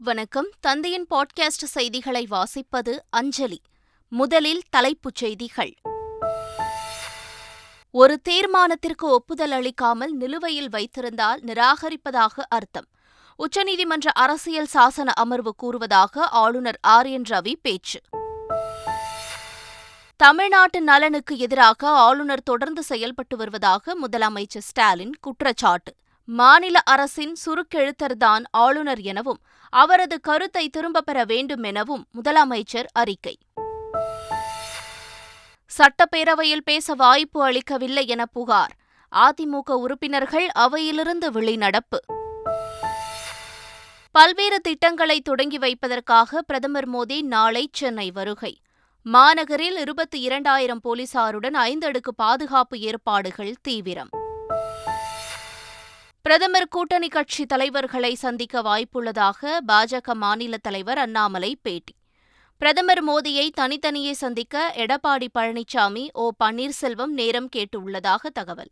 வணக்கம். தந்தையின் பாட்காஸ்ட் செய்திகளை வாசிப்பது அஞ்சலி. முதலில் தலைப்புச் செய்திகள். ஒரு தீர்மானத்திற்கு ஒப்புதல் அளிக்காமல் நிலுவையில் வைத்திருந்தால் நிராகரிப்பதாக அர்த்தம். உச்சநீதிமன்ற அரசியல் சாசன அமர்வு கூறுவதாக ஆளுநர் ஆர். என். ரவி பேச்சு. தமிழ்நாட்டு நலனுக்கு எதிராக ஆளுநர் தொடர்ந்து செயல்பட்டு வருவதாக முதலமைச்சர் ஸ்டாலின் குற்றச்சாட்டு. மாநில அரசின் சுருக்கெழுத்தர்தான் ஆளுநர் எனவும் அவரது கருத்தை திரும்பப் பெற வேண்டும் எனவும் முதலமைச்சர் அறிக்கை. சட்டப்பேரவையில் பேச வாய்ப்பு அளிக்கவில்லை என புகார். அதிமுக உறுப்பினர்கள் அவையிலிருந்து வெளிநடப்பு. பல்வேறு திட்டங்களை தொடங்கி வைப்பதற்காக பிரதமர் மோடி நாளை சென்னை வருகை. மாநகரில் இருபத்தி இரண்டாயிரம் போலீசாருடன் ஐந்தடுக்கு பாதுகாப்பு ஏற்பாடுகள் தீவிரம். பிரதமர் கூட்டணி கட்சி தலைவர்களை சந்திக்க வாய்ப்புள்ளதாக பாஜக மாநில தலைவர் அண்ணாமலை பேட்டி. பிரதமர் மோடியை தனித்தனியே சந்திக்க எடப்பாடி பழனிசாமி ஓ பன்னீர்செல்வம் நேரம் கேட்டுள்ளதாக தகவல்.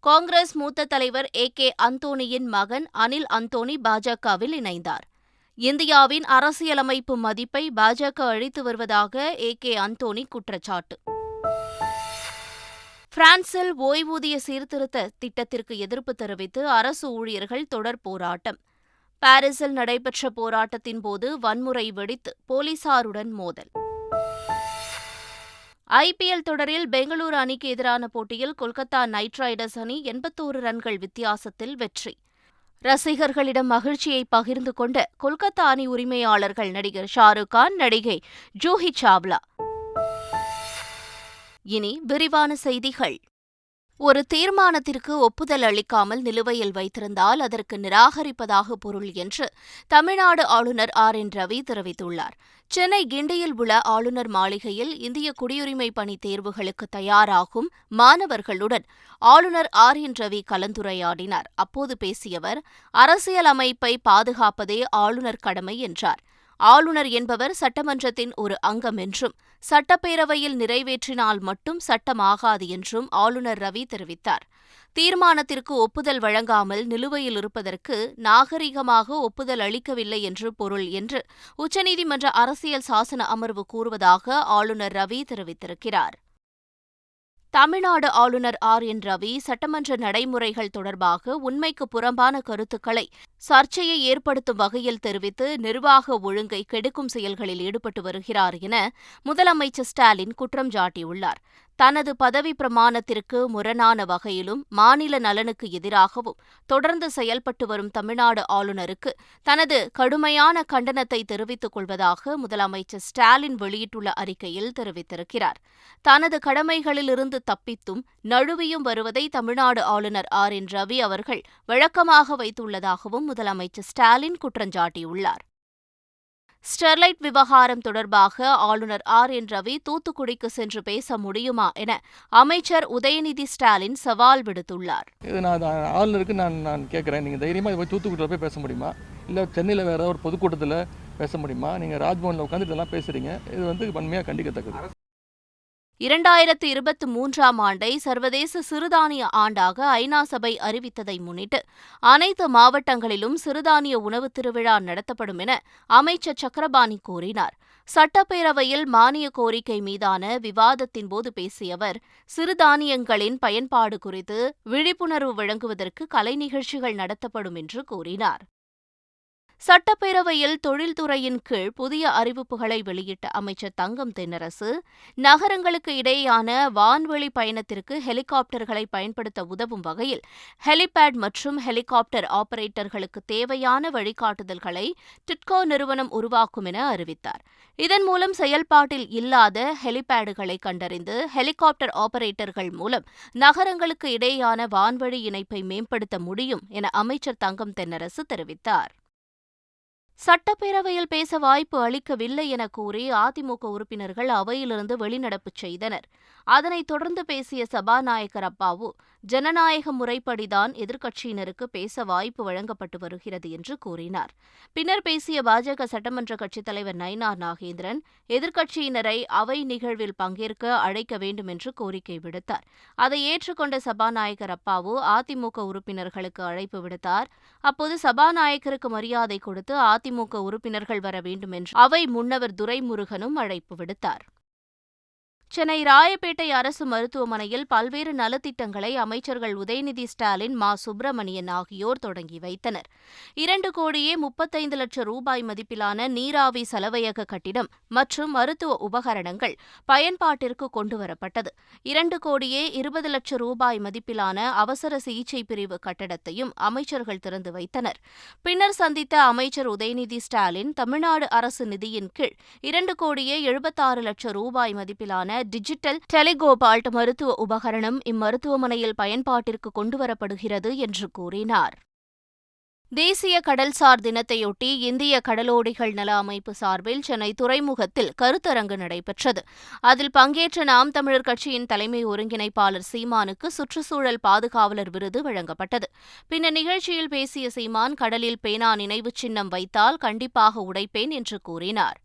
காங்கிரஸ் மூத்த தலைவர் ஏ கே அந்தோணியின் மகன் அனில் அந்தோணி பாஜகவில் இணைந்தார். இந்தியாவின் அரசியலமைப்பு மதிப்பை பாஜக அழித்து வருவதாக ஏ கே அந்தோணி குற்றச்சாட்டு. பிரான்சில் ஓய்வூதிய சீர்திருத்த திட்டத்திற்கு எதிர்ப்பு தெரிவித்து அரசு ஊழியர்கள் தொடர் போராட்டம். பாரிஸில் நடைபெற்ற போராட்டத்தின் போது வன்முறை வெடித்து போலீசாருடன் மோதல். ஐபிஎல் தொடரில் பெங்களூரு அணிக்கு எதிரான போட்டியில் கொல்கத்தா நைட் ரைடர்ஸ் அணி எண்பத்தோரு ரன்கள் வித்தியாசத்தில் வெற்றி. ரசிகர்களிடம் மகிழ்ச்சியை பகிர்ந்து கொண்ட கொல்கத்தா அணி உரிமையாளர்கள் நடிகர் ஷாருக் கான் நடிகை ஜூஹி சாவ்லா. இனி விரிவான செய்திகள். ஒரு தீர்மானத்திற்கு ஒப்புதல் அளிக்காமல் நிலுவையில் வைத்திருந்தால் அதற்கு நிராகரிப்பதாக பொருள் என்று தமிழ்நாடு ஆளுநர் ஆர் என் ரவி தெரிவித்துள்ளார். சென்னை கிண்டியில் உள்ள ஆளுநர் மாளிகையில் இந்திய குடியுரிமை பணி தேர்வுகளுக்கு தயாராகும் மாணவர்களுடன் ஆளுநர் ஆர் என் ரவி கலந்துரையாடினார். அப்போது பேசிய அவர் பாதுகாப்பதே ஆளுநர் கடமை என்றார். ஆளுநர் என்பவர் சட்டமன்றத்தின் ஒரு அங்கம் என்றும் சட்டப்பேரவையில் நிறைவேற்றினால் மட்டும் சட்டமாகாது என்றும் ஆளுநர் ரவி தெரிவித்தார். தீர்மானத்திற்கு ஒப்புதல் வழங்காமல் நிலுவையில் இருப்பதற்கு நாகரிகமாக ஒப்புதல் அளிக்கவில்லை என்று பொருள் என்று உச்சநீதிமன்ற அரசியல் சாசன அமர்வு கூறுவதாக ஆளுநர் ரவி தெரிவித்திருக்கிறார். தமிழ்நாடு ஆளுநர் ஆர் என் ரவி சட்டமன்ற நடைமுறைகள் தொடர்பாக உண்மைக்கு புறம்பான கருத்துக்களை சர்ச்சையை ஏற்படுத்தும் வகையில் தெரிவித்து நிர்வாக ஒழுங்கை கெடுக்கும் செயல்களில் ஈடுபட்டு வருகிறார் என முதலமைச்சர் ஸ்டாலின் குற்றம் சாட்டியுள்ளார். தனது பதவி பிரமாணத்திற்கு முரணான வகையிலும் மாநில நலனுக்கு எதிராகவும் தொடர்ந்து செயல்பட்டு வரும் தமிழ்நாடு ஆளுநருக்கு தனது கடுமையான கண்டனத்தை தெரிவித்துக் கொள்வதாக முதலமைச்சர் ஸ்டாலின் வெளியிட்டுள்ள அறிக்கையில் தெரிவித்திருக்கிறார். தனது கடமைகளிலிருந்து தப்பித்தும் நழுவியும் வருவதை தமிழ்நாடு ஆளுநர் ஆர். என். ரவி அவர்கள் வழக்கமாக வைத்துள்ளதாகவும் முதலமைச்சர் ஸ்டாலின் குற்றஞ்சாட்டியுள்ளார் ஸ்டெர்லைட் விவகாரம் தொடர்பாக ஆளுநர் ஆர். என். ரவி தூத்துக்குடிக்கு சென்று பேச முடியுமா என அமைச்சர் உதயநிதி ஸ்டாலின் சவால் விடுத்துள்ளார். இது நான் ஆளுநருக்கு நான் நான் கேட்குறேன். நீங்கள் தைரியமாக போய் தூத்துக்குடியில் போய் பேச முடியுமா? இல்லை சென்னையில் வேறு ஒரு பொதுக்கூட்டத்தில் பேச முடியுமா? நீங்கள் ராஜ்பவனில் உட்காந்து இதெல்லாம் பேசுகிறீங்க இது வந்து வன்மையாக கண்டிக்கத்தக்கது. இரண்டாயிரத்து இருபத்தி மூன்றாம் ஆண்டை சர்வதேச சிறுதானிய ஆண்டாக ஐநா சபை அறிவித்ததை முன்னிட்டு அனைத்து மாவட்டங்களிலும் சிறுதானிய உணவு திருவிழா நடத்தப்படும் என அமைச்சர் சக்கரபாணி கூறினார். சட்டப்பேரவையில் மானிய கோரிக்கை மீதான விவாதத்தின் போது பேசிய அவர் சிறுதானியங்களின் பயன்பாடு குறித்து விழிப்புணர்வு வழங்குவதற்கு கலை நிகழ்ச்சிகள் நடத்தப்படும் என்று கூறினார். சட்டப்பேரவையில் தொழில்துறையின் கீழ் புதிய அறிவிப்புகளை வெளியிட்ட அமைச்சர் தங்கம் தென்னரசு நகரங்களுக்கு இடையேயான வான்வெளி பயணத்திற்கு ஹெலிகாப்டர்களை பயன்படுத்த உதவும் வகையில் ஹெலிபேட் மற்றும் ஹெலிகாப்டர் ஆபரேட்டர்களுக்கு தேவையான வழிகாட்டுதல்களை டிட்கோ நிறுவனம் உருவாக்கும் என அறிவித்தார். இதன் மூலம் செயல்பாட்டில் இல்லாத ஹெலிபேடுகளை கண்டறிந்து ஹெலிகாப்டர் ஆபரேட்டர்கள் மூலம் நகரங்களுக்கு இடையேயான வான்வழி இணைப்பை மேம்படுத்த முடியும் என அமைச்சர் தங்கம் தென்னரசு தெரிவித்தார். சட்டப்பேரவையில் பேச வாய்ப்பு அளிக்கவில்லை என கூறி அதிமுக உறுப்பினர்கள் அவையிலிருந்து வெளிநடப்பு செய்தனர். அதனைத் தொடர்ந்து பேசிய சபாநாயகர் அப்பாவு ஜனநாயக முறைப்படிதான் எதிர்க்கட்சியினருக்கு பேச வாய்ப்பு வழங்கப்பட்டு வருகிறது என்று கூறினார். பின்னர் பேசிய பாஜக சட்டமன்ற கட்சித் தலைவர் நயினார் நாகேந்திரன் எதிர்க்கட்சியினரை அவை நிகழ்வில் பங்கேற்க அழைக்க வேண்டும் என்று கோரிக்கை விடுத்தார். அதை ஏற்றுக்கொண்ட சபாநாயகர் அப்பாவு அதிமுக உறுப்பினர்களுக்கு அழைப்பு விடுத்தார். அப்போது சபாநாயகருக்கு மரியாதை கொடுத்து அதிமுக உறுப்பினர்கள் வர வேண்டும் என்று அவை முன்னவர் துரைமுருகனும் அழைப்பு விடுத்தார். சென்னை ராயப்பேட்டை அரசு மருத்துவமனையில் பல்வேறு நலத்திட்டங்களை அமைச்சர்கள் உதயநிதி ஸ்டாலின் மா. சுப்பிரமணியன் ஆகியோர் தொடங்கி வைத்தனர். இரண்டு கோடியே முப்பத்தைந்து லட்சம் ரூபாய் மதிப்பிலான நீராவி செலவையக கட்டிடம் மற்றும் மருத்துவ உபகரணங்கள் பயன்பாட்டிற்கு கொண்டுவரப்பட்டது. இரண்டு கோடியே இருபது லட்சம் ரூபாய் மதிப்பிலான அவசர சிகிச்சை பிரிவு கட்டடத்தையும் அமைச்சர்கள் திறந்து வைத்தனர். பின்னர் சந்தித்த அமைச்சர் உதயநிதி ஸ்டாலின் தமிழ்நாடு அரசு நிதியின் கீழ் இரண்டு கோடியே எழுபத்தாறு லட்சம் ரூபாய் மதிப்பிலான டிஜிட்டல் டெலிகோபால்ட் மருத்துவ உபகரணம் இம்மருத்துவமனையில் பயன்பாட்டிற்கு கொண்டுவரப்படுகிறது என்று கூறினார். தேசிய கடல்சார் தினத்தையொட்டி இந்திய கடலோடிகள் நல அமைப்பு சார்பில் சென்னை துறைமுகத்தில் கருத்தரங்கு நடைபெற்றது. அதில் பங்கேற்ற நாம் தமிழர் கட்சியின் தலைமை ஒருங்கிணைப்பாளர் சீமானுக்கு சுற்றுச்சூழல் பாதுகாவலர் விருது வழங்கப்பட்டது. பின்னர் நிகழ்ச்சியில் பேசிய சீமான் கடலில் பேனா நினைவுச் சின்னம் வைத்தால் கண்டிப்பாக உடைப்பேன் என்று கூறினார்.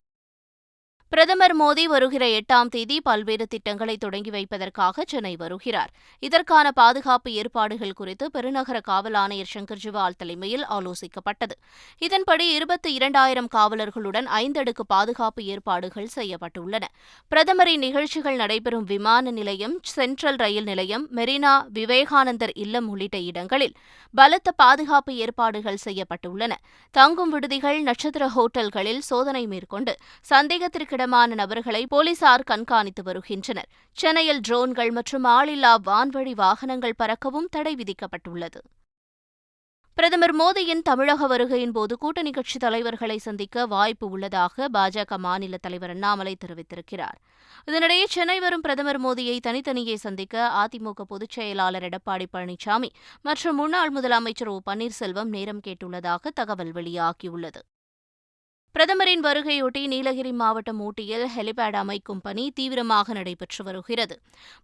பிரதமர் மோடி வருகிற எட்டாம் தேதி பல்வேறு திட்டங்களை தொடங்கி வைப்பதற்காக சென்னை வருகிறார். இதற்கான பாதுகாப்பு ஏற்பாடுகள் குறித்து பெருநகர காவல் ஆணையர் சங்கர் ஜிவால் தலைமையில் ஆலோசிக்கப்பட்டது. இதன்படி இருபத்தி இரண்டாயிரம் காவலர்களுடன் ஐந்தடுக்கு பாதுகாப்பு ஏற்பாடுகள் செய்யப்பட்டுள்ளன. பிரதமரின் நிகழ்ச்சிகள் நடைபெறும் விமான நிலையம் சென்ட்ரல் ரயில் நிலையம் மெரினா விவேகானந்தர் இல்லம் உள்ளிட்ட இடங்களில் பலத்த பாதுகாப்பு ஏற்பாடுகள் செய்யப்பட்டுள்ளன. தங்கும் விடுதிகள் நட்சத்திர ஹோட்டல்களில் சோதனை மேற்கொண்டு சந்தேகத்திற்கு இடமான நபர்களை போலீசார் கண்காணித்து வருகின்றனர். சென்னையில் ட்ரோன்கள் மற்றும் ஆளில்லா வான்வழி வாகனங்கள் பறக்கவும் தடை விதிக்கப்பட்டுள்ளது. பிரதமர் மோடியின் தமிழக வருகையின் போது கூட்டணி கட்சி தலைவர்களை சந்திக்க வாய்ப்பு உள்ளதாக பாஜக மாநில தலைவர் அண்ணாமலை தெரிவித்திருக்கிறார். இதனிடையே சென்னை வரும் பிரதமர் மோடியை தனித்தனியே சந்திக்க அதிமுக பொதுச் செயலாளர் எடப்பாடி பழனிசாமி மற்றும் முன்னாள் முதலமைச்சர் ஓ பன்னீர்செல்வம் நேரம் கேட்டுள்ளதாக தகவல் வெளியாகியுள்ளது. பிரதமரின் வருகையொட்டி நீலகிரி மாவட்டம் ஊட்டியில் ஹெலிபேட் அமைக்கும் பணி தீவிரமாக நடைபெற்று வருகிறது.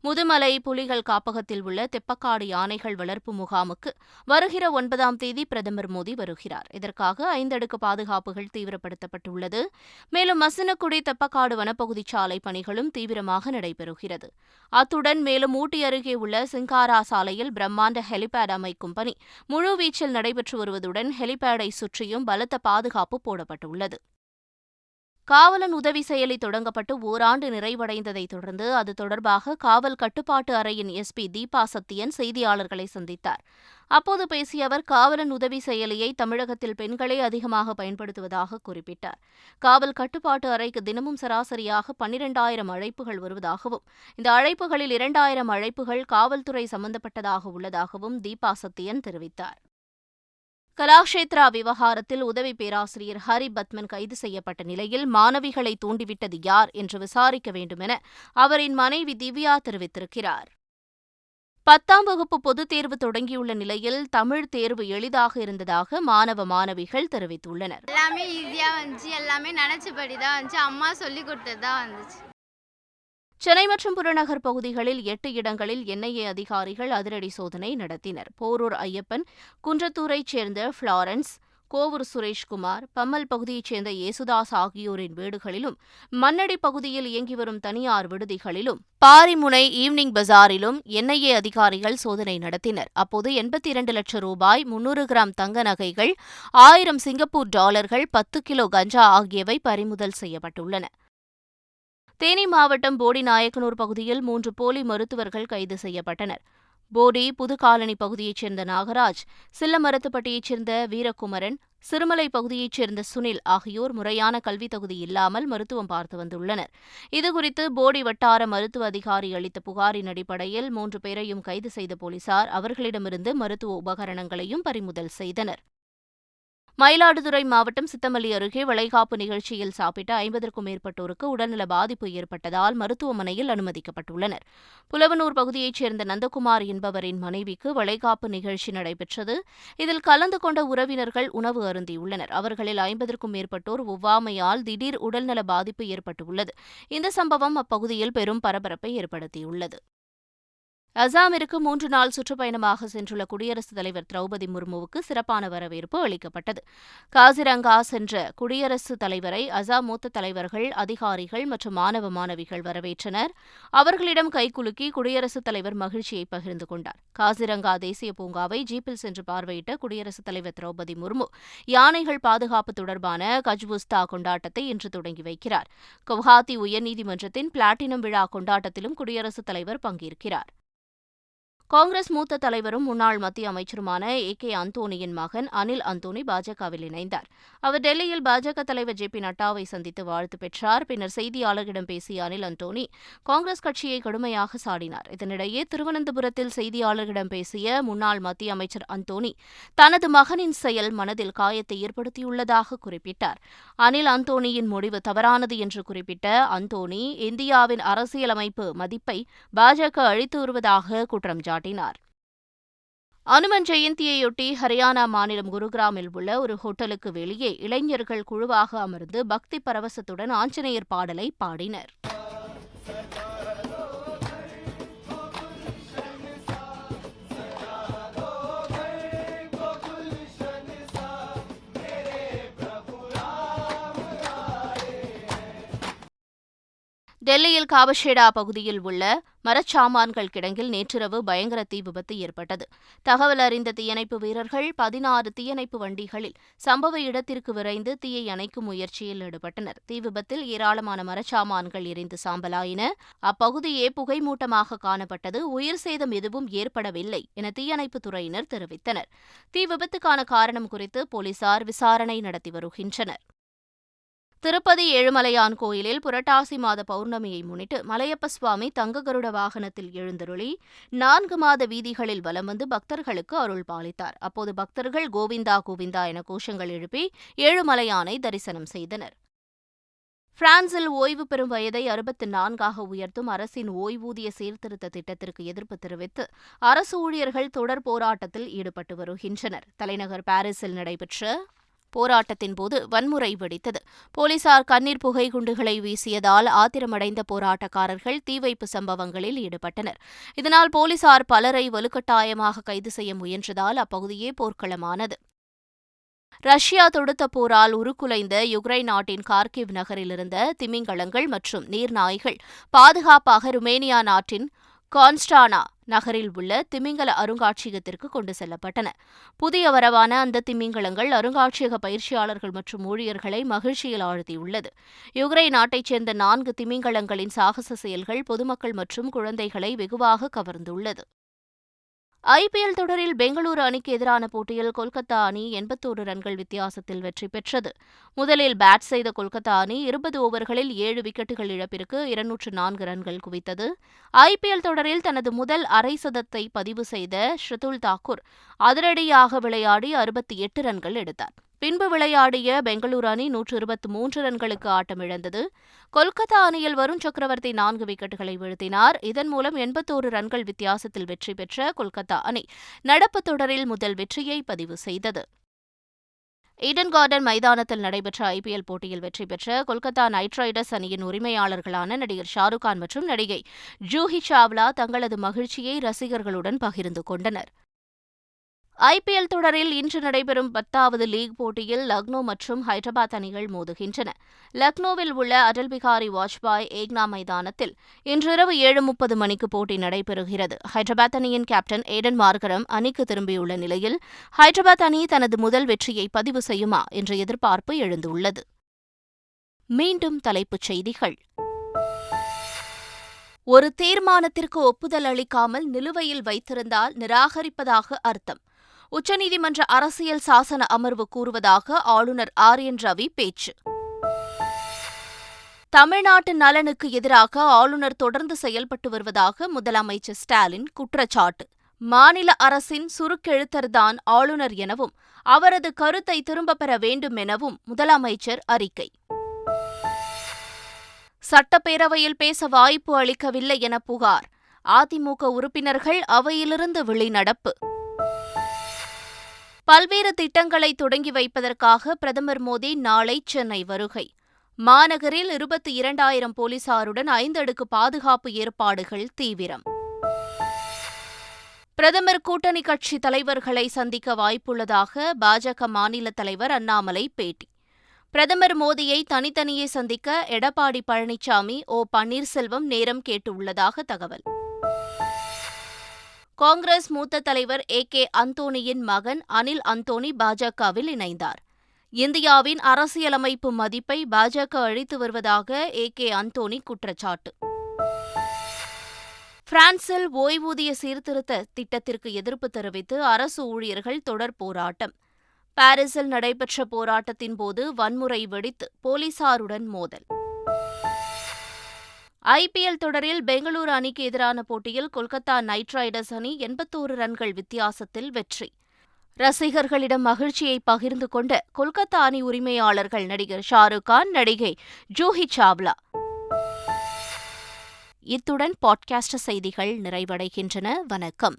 முதுமலை புலிகள் காப்பகத்தில் உள்ள தெப்பக்காடு யானைகள் வளர்ப்பு முகாமுக்கு வருகிற ஒன்பதாம் தேதி பிரதமர் மோடி வருகிறார். இதற்காக ஐந்தடுக்கு பாதுகாப்புகள் தீவிரப்படுத்தப்பட்டுள்ளது. மேலும் மசினக்குடி தெப்பக்காடு வனப்பகுதி சாலை பணிகளும் தீவிரமாக நடைபெறுகிறது. அத்துடன் மேலும் ஊட்டி அருகே உள்ள சிங்காரா சாலையில் பிரம்மாண்ட ஹெலிபேட் அமைக்கும் பணி முழுவீச்சில் நடைபெற்று வருவதுடன் ஹெலிபேடை சுற்றியும் பலத்த பாதுகாப்பு போடப்பட்டுள்ளது. காவலன் உதவி செயலி தொடங்கப்பட்டு ஓராண்டு நிறைவடைந்ததைத் தொடர்ந்து அது தொடர்பாக காவல் கட்டுப்பாட்டு அறையின் எஸ்பி தீபா சத்தியன் செய்தியாளர்களை சந்தித்தார். அப்போது பேசிய அவர் காவலன் உதவி செயலியை தமிழகத்தில் பெண்களே அதிகமாக பயன்படுத்துவதாக குறிப்பிட்டார். காவல் கட்டுப்பாட்டு அறைக்கு தினமும் சராசரியாக பன்னிரெண்டாயிரம் அழைப்புகள் வருவதாகவும் இந்த அழைப்புகளில் இரண்டாயிரம் அழைப்புகள் காவல்துறை சம்பந்தப்பட்டதாக உள்ளதாகவும் தீபா சத்தியன் தெரிவித்தார். கலாஷேத்ரா விவகாரத்தில் உதவி பேராசிரியர் ஹரி பத்மன் கைது செய்யப்பட்ட நிலையில் மாணவிகளை தூண்டிவிட்டது யார் என்று விசாரிக்க வேண்டுமென அவரின் மனைவி திவ்யா தெரிவித்திருக்கிறார். பத்தாம் வகுப்பு பொதுத் தேர்வு தொடங்கியுள்ள நிலையில் தமிழ் தேர்வு எளிதாக இருந்ததாக மாணவ மாணவிகள் தெரிவித்துள்ளனர். எல்லாமே ஈஸியாக வந்துச்சு. எல்லாமே நினைச்சபடி தான் வந்துச்சு. அம்மா சொல்லி கொடுத்தது தான் வந்துச்சு. சென்னை மற்றும் புறநகர் பகுதிகளில் எட்டு இடங்களில் என்ஐஏ அதிகாரிகள் அதிரடி சோதனை நடத்தினர். போரூர் ஐயப்பன் குன்றத்தூரைச் சேர்ந்த ஃப்ளாரன்ஸ் கோவூர் சுரேஷ்குமார் பம்மல் பகுதியைச் சேர்ந்த யேசுதாஸ் ஆகியோரின் வீடுகளிலும் மண்ணடி பகுதியில் இயங்கி வரும் தனியார் விடுதிகளிலும் பாரிமுனை ஈவினிங் பஜாரிலும் என்ஐஏ அதிகாரிகள் சோதனை நடத்தினர். அப்போது எண்பத்தி இரண்டு லட்சம் ரூபாய் முன்னூறு கிராம் தங்க நகைகள் ஆயிரம் சிங்கப்பூர் டாலர்கள் பத்து கிலோ கஞ்சா ஆகியவை பறிமுதல் செய்யப்பட்டுள்ளன. தேனி மாவட்டம் போடி நாயக்கனூர் பகுதியில் மூன்று போலி மருத்துவர்கள் கைது செய்யப்பட்டனர். போடி புதுகாலனி பகுதியைச் சேர்ந்த நாகராஜ் சில்லமரத்துப்பட்டியைச் சேர்ந்த வீரகுமரன் சிறுமலை பகுதியைச் சேர்ந்த சுனில் ஆகியோர் முறையான கல்வி தகுதி இல்லாமல் மருத்துவம் பார்த்து வந்துள்ளனர். இதுகுறித்து போடி வட்டார மருத்துவ அதிகாரி அளித்த புகாரின் அடிப்படையில் மூன்று பேரையும் கைது செய்த போலீசார் அவர்களிடமிருந்து மருத்துவ உபகரணங்களையும் பறிமுதல் செய்தனர். மயிலாடுதுறை மாவட்டம் சித்தமல்லி அருகே வளைகாப்பு நிகழ்ச்சியில் சாப்பிட்ட ஐம்பதற்கும் மேற்பட்டோருக்கு உடல்நல பாதிப்பு ஏற்பட்டதால் மருத்துவமனையில் அனுமதிக்கப்பட்டுள்ளனர். புலவனூர் பகுதியைச் சேர்ந்த நந்தகுமார் என்பவரின் மனைவிக்கு வளைகாப்பு நிகழ்ச்சி நடைபெற்றது. இதில் கலந்து கொண்ட உறவினர்கள் உணவு அருந்தியுள்ளனர். அவர்களில் ஐம்பதற்கும் மேற்பட்டோர் ஒவ்வாமையால் திடீர் உடல்நல பாதிப்பு ஏற்பட்டுள்ளது. இந்த சம்பவம் அப்பகுதியில் பெரும் பரபரப்பை ஏற்படுத்தியுள்ளது. அசாமிற்கு மூன்று நாள் சுற்றுப்பயணமாக சென்றுள்ள குடியரசுத் தலைவர் திரௌபதி முர்முவுக்கு சிறப்பான வரவேற்பு அளிக்கப்பட்டது. காசிரங்கா சென்ற குடியரசுத் தலைவரை அசாம் மூத்த தலைவர்கள் அதிகாரிகள் மற்றும் மாணவ மாணவிகள் வரவேற்றனர். அவர்களிடம் கைகுலுக்கி குடியரசுத் தலைவர் மகிழ்ச்சியை பகிர்ந்து கொண்டார். காசிரங்கா தேசிய பூங்காவை ஜீப்பில் சென்று பார்வையிட்ட குடியரசுத் தலைவர் திரௌபதி முர்மு யானைகள் பாதுகாப்பு தொடர்பான கஜ்புஸ்தா கொண்டாட்டத்தை இன்று தொடங்கி வைக்கிறார். குவஹாத்தி உயர்நீதிமன்றத்தின் பிளாட்டினம் விழா கொண்டாட்டத்திலும் குடியரசுத் தலைவர் பங்கேற்கிறார். காங்கிரஸ் மூத்த தலைவரும் முன்னாள் மத்திய அமைச்சருமான ஏ கே அந்தோனியின் மகன் அனில் அந்தோனி பாஜகவில் இணைந்தார். அவர் டெல்லியில் பாஜக தலைவர் ஜே பி நட்டாவை சந்தித்து வாழ்த்து பெற்றார். பின்னர் செய்தியாளர்களிடம் பேசிய அனில் அந்தோனி காங்கிரஸ் கட்சியை கடுமையாக சாடினார். இதனிடையே திருவனந்தபுரத்தில் செய்தியாளர்களிடம் பேசிய முன்னாள் மத்திய அமைச்சர் அந்தோனி தனது மகனின் செயல் மனதில் காயத்தை ஏற்படுத்தியுள்ளதாக குறிப்பிட்டார். அனில் அந்தோனியின் முடிவு தவறானது என்று குறிப்பிட்ட அந்தோனி இந்தியாவின் அரசியலமைப்பு மதிப்பை பாஜக அழித்து வருவதாக குற்றம் சுட்டிக்காட்டினார் அனுமன் ஜெயந்தியையொட்டி ஹரியானா மாநிலம் குருகிராமில் உள்ள ஒரு ஹோட்டலுக்கு வெளியே இளைஞர்கள் குழுவாக அமர்ந்து பக்தி பரவசத்துடன் ஆஞ்சநேயர் பாடலை பாடினர். டெல்லியில் காபஷேடா பகுதியில் உள்ள மரச்சாமான்கள் கிடங்கில் நேற்றிரவு பயங்கர தீ விபத்து ஏற்பட்டது. தகவல் அறிந்த தீயணைப்பு வீரர்கள் பதினாறு தீயணைப்பு வண்டிகளில் சம்பவ இடத்திற்கு விரைந்து தீயை அணைக்கும் முயற்சியில் ஈடுபட்டனர். தீ விபத்தில் ஏராளமான மரச்சாமான்கள் எரிந்து சாம்பலாயின. அப்பகுதியே புகைமூட்டமாக காணப்பட்டது. உயிர் சேதம் எதுவும் ஏற்படவில்லை என தீயணைப்புத் துறையினர் தெரிவித்தனர். தீ விபத்துக்கான காரணம் குறித்து போலீசார் விசாரணை நடத்தி வருகின்றனர். திருப்பதி ஏழுமலையான் கோயிலில் புரட்டாசி மாத பௌர்ணமியை முன்னிட்டு மலையப்ப சுவாமி தங்க கருட வாகனத்தில் எழுந்தருளி நான்கு மாத வீதிகளில் வலம் வந்து பக்தர்களுக்கு அருள் பாலித்தார். அப்போது பக்தர்கள் கோவிந்தா கோவிந்தா என கோஷங்கள் எழுப்பி ஏழுமலையானை தரிசனம் செய்தனர். பிரான்சில் ஓய்வு பெறும் வயதை அறுபத்து நான்காக உயர்த்தும் அரசின் ஓய்வூதிய சீர்திருத்த திட்டத்திற்கு எதிர்ப்பு தெரிவித்து அரசு ஊழியர்கள் தொடர் போராட்டத்தில் ஈடுபட்டு வருகின்றனர். தலைநகர் பாரிஸில் நடைபெற்ற போராட்டத்தின் போது வன்முறை வெடித்தது. போலீசார் கண்ணீர் புகை குண்டுகளை வீசியதால் ஆத்திரமடைந்த போராட்டக்காரர்கள் தீவைப்பு சம்பவங்களில் ஈடுபட்டனர். இதனால் போலீசார் பலரை வலுக்கட்டாயமாக கைது செய்ய முயன்றதால் அப்பகுதியே போர்க்களமானது. ரஷ்யா தொடுத்த போரால் உருக்குலைந்த யுக்ரைன் நாட்டின் கார்கிவ் நகரிலிருந்த திமிங்கலங்கள் மற்றும் நீர்நாய்கள் பாதுகாப்பாக ருமேனியா நாட்டின் கான்ஸ்டானா நகரில் உள்ள திமிங்கல அருங்காட்சியகத்திற்கு கொண்டு செல்லப்பட்டன. புதிய வரவான அந்த திமிங்கலங்கள் அருங்காட்சியக பயிற்சியாளர்கள் மற்றும் ஊழியர்களை மகிழ்ச்சியில் ஆழ்த்தியுள்ளது. யுக்ரைன் நாட்டைச் சேர்ந்த நான்கு திமிங்கலங்களின் சாகச செயல்கள் பொதுமக்கள் மற்றும் குழந்தைகளை வெகுவாக கவர்ந்துள்ளது. ஐபிஎல் தொடரில் பெங்களூரு அணிக்கு எதிரான போட்டியில் கொல்கத்தா அணி எண்பத்தோரு ரன்கள் வித்தியாசத்தில் வெற்றி பெற்றது. முதலில் பேட் செய்த கொல்கத்தா அணி இருபது ஓவர்களில் ஏழு விக்கெட்டுகள் இழப்பிற்கு இருநூற்று நான்கு ரன்கள் குவித்தது. ஐபிஎல் தொடரில் தனது முதல் அரை சதத்தை பதிவு செய்த ஷிருதுல் தாக்கூர் அதிரடியாக விளையாடி அறுபத்தி எட்டு ரன்கள் எடுத்தார். பின்பு விளையாடிய பெங்களூரு அணி நூற்று இருபத்தி மூன்று ரன்களுக்கு ஆட்டமிழந்தது கொல்கத்தா அணியில் வருண் சக்கரவர்த்தி நான்கு விக்கெட்டுகளை வீழ்த்தினார். இதன் மூலம் எண்பத்தோரு ரன்கள் வித்தியாசத்தில் வெற்றி பெற்ற கொல்கத்தா அணி நடப்பு தொடரில் முதல் வெற்றியை பதிவு செய்தது. ஈடன் கார்டன் மைதானத்தில் நடைபெற்ற ஐபிஎல் போட்டியில் வெற்றி பெற்ற கொல்கத்தா நைட் ரைடர்ஸ் அணியின் உரிமையாளர்களான நடிகர் ஷாருக் கான் மற்றும் நடிகை ஜூஹி சாவ்லா தங்களது மகிழ்ச்சியை ரசிகர்களுடன் பகிர்ந்து கொண்டனர். ஐபிஎல் தொடரில் இன்று நடைபெறும் பத்தாவது லீக் போட்டியில் லக்னோ மற்றும் ஹைதராபாத் அணிகள் மோதுகின்றன. லக்னோவில் உள்ள அடல் பிகாரி வாஜ்பாய் ஏக்னா மைதானத்தில் இன்றிரவு ஏழு முப்பது மணிக்கு போட்டி நடைபெறுகிறது. ஹைதராபாத் அணியின் கேப்டன் ஏடன் மார்கரம் அணிக்கு திரும்பியுள்ள நிலையில் ஹைதராபாத் அணி தனது முதல் வெற்றியை பதிவு செய்யுமா என்ற எதிர்பார்ப்பு எழுந்துள்ளது. மீண்டும் தலைப்புச் செய்திகள். ஒரு தீர்மானத்திற்கு ஒப்புதல் அளிக்காமல் நிலுவையில் வைத்திருந்தால் நிராகரிப்பதாக அர்த்தம். உச்சநீதிமன்ற அரசியல் சாசன அமர்வு கூறுவதாக ஆளுநர் ஆர் என் ரவி பேச்சு. தமிழ்நாட்டு நலனுக்கு எதிராக ஆளுநர் தொடர்ந்து செயல்பட்டு வருவதாக முதலமைச்சர் ஸ்டாலின் குற்றச்சாட்டு. மாநில அரசின் சுருக்கெழுத்தர்தான் ஆளுநர் எனவும் அவரது கருத்தை திரும்பப் பெற வேண்டும் எனவும் முதலமைச்சர் அறிக்கை. சட்டப்பேரவையில் பேச வாய்ப்பு அளிக்கவில்லை என புகார். அதிமுக உறுப்பினர்கள் அவையிலிருந்து வெளிநடப்பு. பல்வேறு திட்டங்களை தொடங்கி வைப்பதற்காக பிரதமர் மோடி நாளை சென்னை வருகை. மாநகரில் இருபத்தி இரண்டாயிரம் போலீசாருடன் ஐந்தடுக்கு பாதுகாப்பு ஏற்பாடுகள் தீவிரம். பிரதமர் கூட்டணி கட்சி தலைவர்களை சந்திக்க வாய்ப்புள்ளதாக பாஜக மாநில தலைவர் அண்ணாமலை பேட்டி. பிரதமர் மோடியை தனித்தனியே சந்திக்க எடப்பாடி பழனிசாமி ஓ பன்னீர்செல்வம் நேரம் கேட்டுள்ளதாக தகவல். காங்கிரஸ் மூத்த தலைவர் ஏ. கே. அந்தோணியின் மகன் அனில் அந்தோணி பாஜகவில் இணைந்தார். இந்தியாவின் அரசியலமைப்பு மதிப்பை பாஜக அழித்து வருவதாக ஏ. கே. அந்தோணி குற்றச்சாட்டு. பிரான்சில் ஓய்வூதிய சீர்திருத்த திட்டத்திற்கு எதிர்ப்பு தெரிவித்து அரசு ஊழியர்கள் தொடர் போராட்டம். பாரிஸில் நடைபெற்ற போராட்டத்தின் போது வன்முறை வெடித்து போலீசாருடன் மோதல். ஐபிஎல் தொடரில் பெங்களூரு அணிக்கு எதிரான போட்டியில் கொல்கத்தா நைட் ரைடர்ஸ் அணி எண்பத்தோரு ரன்கள் வித்தியாசத்தில் வெற்றி. ரசிகர்களிடம் மகிழ்ச்சியை பகிர்ந்து கொண்ட கொல்கத்தா அணி உரிமையாளர்கள் நடிகர் ஷாருக் கான் நடிகை ஜூஹி சாவ்லா. இத்துடன் பாட்காஸ்ட் செய்திகள் நிறைவடைகின்றன. வணக்கம்.